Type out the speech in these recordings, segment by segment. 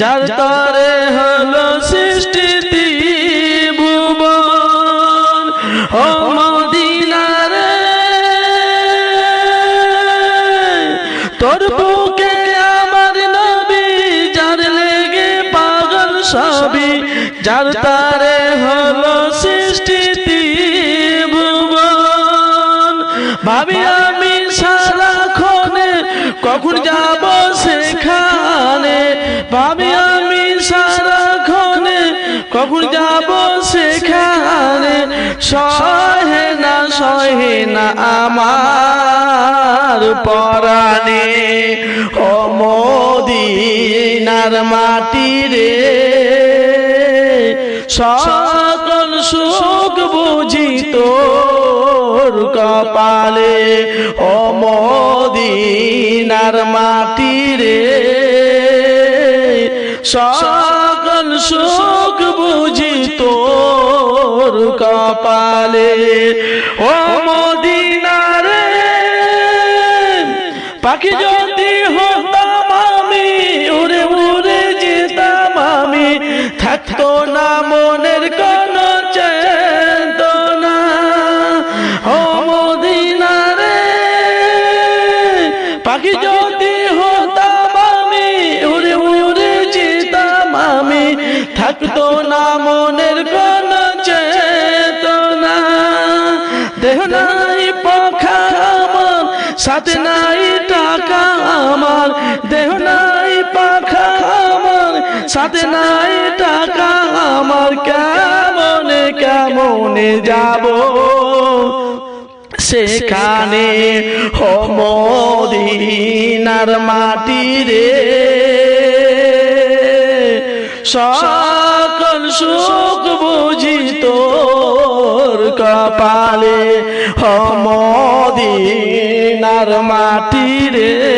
যার তরে হলো সৃষ্টি ভুবন। ও মদিনার তোর বুকে আমার নবী যার লেগে পাগল সবই যার তারে হলো সৃষ্টি ভুবন। ভাবি আমি সারাক্ষণে কখন যাব না আমার পরাণে, ও মদিনার মাটি রে সকল সুখ বুঝি তোর কপালে, ও মদিনার মাটি রে সকল সুখ বুঝি তোর কপালে, ও পাখি যদি হতাম আমি, উড়ে উড়ে যেতাম আমি। থাকতো না মনের কোন চেতনা। ও মদিনারে পাখি যদি হতাম আমি, উড়ে উড়ে যেতাম আমি। থাকতো না মনের কোন চেতনা। দেহ নাই পাখা সাথে নাই আমার দেহ নাই, পাখা আমার, সাথে নাই টাকা আমার, কেমনে কেমনে যাব? সেখানে ও মদিনার মাটি রে। সকল সুখ বুঝি তোর কপালে ও মদিনার মাটি রে।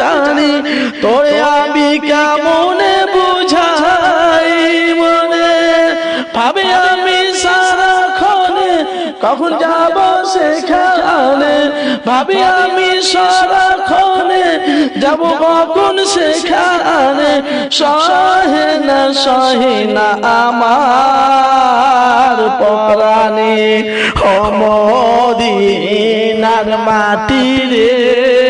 জানি, তোরে আমি কেমনে বুঝাই মনে? ভাবে আমি সারাক্ষণে কখন যাব সেখানে? ভাবে আমি সারাক্ষণে যাব কখন সেখানে? সহে না সহে না আমার পরাণে অমদিনার মাটি রে।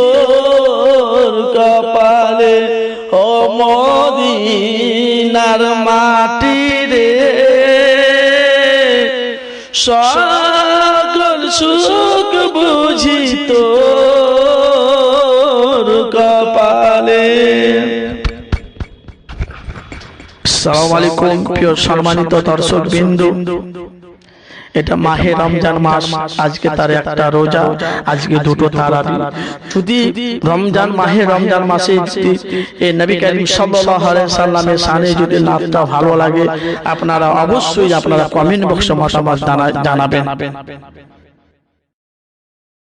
মদিনার মাটি রে সকল সুখ বুঝি তো কপালে। সালাম আলাইকুম প্রিয় সম্মানিত দর্শক বিন্দু এটা মাহে রমজান মাস আজকে তার একটা রোজা আজকে দুটো তারাবি। যদি রমজান মাহে রমজান মাসে যদি এই নবী করিম সাল্লাল্লাহু আলাইহি সাল্লামের শানে যদি নামটা ভালো লাগে আপনারা অবশ্যই আপনারা কমেন্ট বক্সে মতামত জানা- জানাবেন।